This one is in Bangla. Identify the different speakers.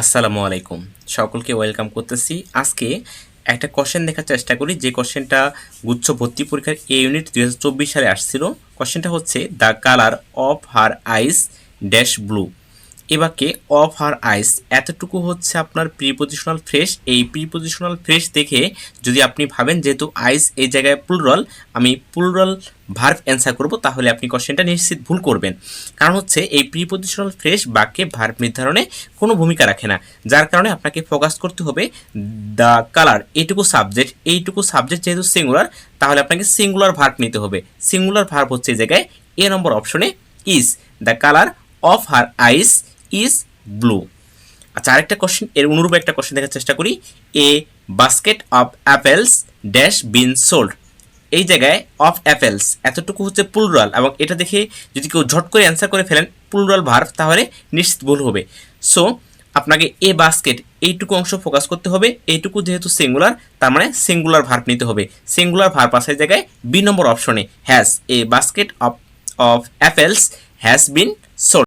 Speaker 1: আসসালামু আলাইকুম। সকলকে ওয়েলকাম করতেছি। আজকে একটা কোশ্চেন দেখার চেষ্টা করি। যে কোশ্চেনটা গুচ্ছ ভর্তি পরীক্ষার এ ইউনিট দু হাজার চব্বিশ সালে আসছিল। কোশ্চেনটা হচ্ছে the colour of her eyes dash blue এবারকে of her eyes এতটুকু হচ্ছে আপনার প্রিপোজিশনাল ফ্রেশ এই প্রিপোজিশনাল ফ্রেশ দেখে যদি আপনি ভাবেন যেহেতু আইস এই জায়গায় প্লুরাল আমি প্লুরাল ভার্ভ অ্যান্সার করব, তাহলে আপনি কোশ্চেনটা নিশ্চিত ভুল করবেন। কারণ হচ্ছে এই প্রিপোজিশনাল ফ্রেশ বাক্যে ভার্ভ নির্ধারণে কোনো ভূমিকা রাখে না। যার কারণে আপনাকে ফোকাস করতে হবে দ্য কালার এইটুকু সাবজেক্ট এইটুকু সাবজেক্ট যেহেতু সিঙ্গুলার তাহলে আপনাকে সিঙ্গুলার ভার্ভ নিতে হবে। সিঙ্গুলার ভার্ভ হচ্ছে এই জায়গায় এ নম্বর অপশনে is the colour of her eyes is blue আচ্ছা আরেকটা কোশ্চেন এর অনুরূপ একটা কোশ্চেন দেখার চেষ্টা করি। A basket of apples dash been sold এই জায়গায় অফ অ্যাপেলস এতটুকু হচ্ছে পুলরাল এবং এটা দেখে যদি কেউ ঝট করে অ্যান্সার করে ফেলেন পুলরাল ভার্ভ তাহলে নিশ্চিত ভুল হবে। সো আপনাকে এ বাস্কেট এইটুকু অংশ ফোকাস করতে হবে। এইটুকু যেহেতু সিঙ্গুলার তার মানে সিঙ্গুলার ভার্ভ নিতে হবে। সিঙ্গুলার ভার্ভ আসার জায়গায় বি নম্বর অপশনে has a basket of of apples has been sold